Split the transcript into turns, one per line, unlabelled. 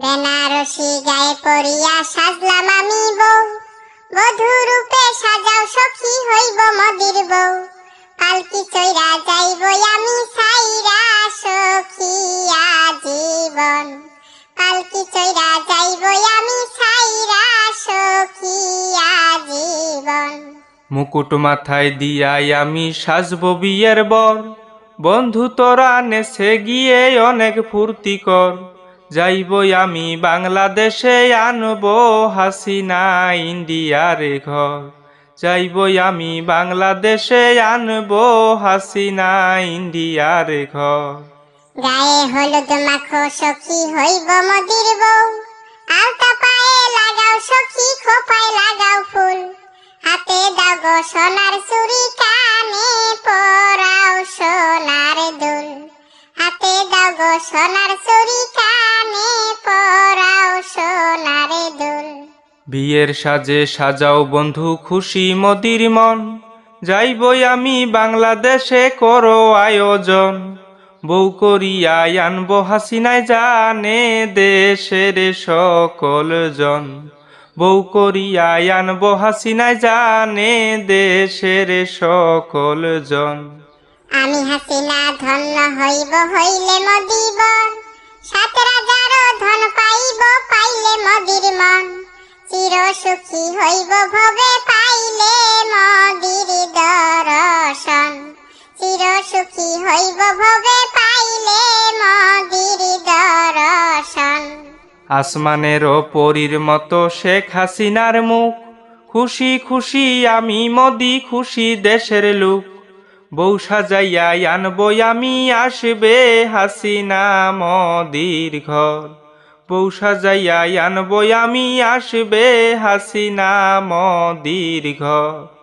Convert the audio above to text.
বেনারসি গায়ে পরিয়া সাজলাম আমি বউ। বধূ রূপে সাজাও সখী হইব মদির বউ। পালকি চৈরা যাইব আমি সাইরা সখী আজীবন। পালকি চৈরা যাইব আমি সাইরা সখী আজীবন।
মুকুট মাথায় দিয়াই আমি সাজব বিয়ের বর। বন্ধু তোরা নেছে গিয়ে অনেক ফুর্তি কর। যাইব আমি বাংলাদেশে আনব হাসিনা ইন্ডিয়ার ঘর। যাইব আমি বাংলাদেশে আনব হাসিনা ইন্ডিয়ার ঘর।
গায়ে হলুদ মাখো সখী হইব মদির বউ। আলতা পায়ে লাগাও সখী, খোপায় লাগাও ফুল। হাতে দাও সোনার চুড়ি কানে পরাও গো সোনার চুড়ি কানে পরাও সোনার দুল।
বিয়ের সাজে সাজাও বন্ধু, খুশি মদির মন। যাইবই আমি বাংলাদেশে, করো আয়োজন। বউ করিয়াই আনব হাসিনায় জানে দেশের সকল জন। বউ করিয়াই আনব হাসিনায় জানে দেশের সকল জন।
আমি হাসিনা ধন্য হইব, হইলে মদিবন সাত রাজারও ধন পাইব, পাইলে মদির মন। চির সুখী হইব ভবে পাইলে মদির দর্শন। চির সুখী হইব ভবে পাইলে মদির দর্শন।
আসমানেরও পরীর মতো শেখ হাসিনার মুখ। খুশি খুশি আমি মোদি খুশি দেশের লোক। বউ সাজাইয়াই আনব আমি, আসবে হাসিনা মদির ঘর। বউ সাজাইয়াই আনব আমি, আসবে হাসিনা মদির ঘর।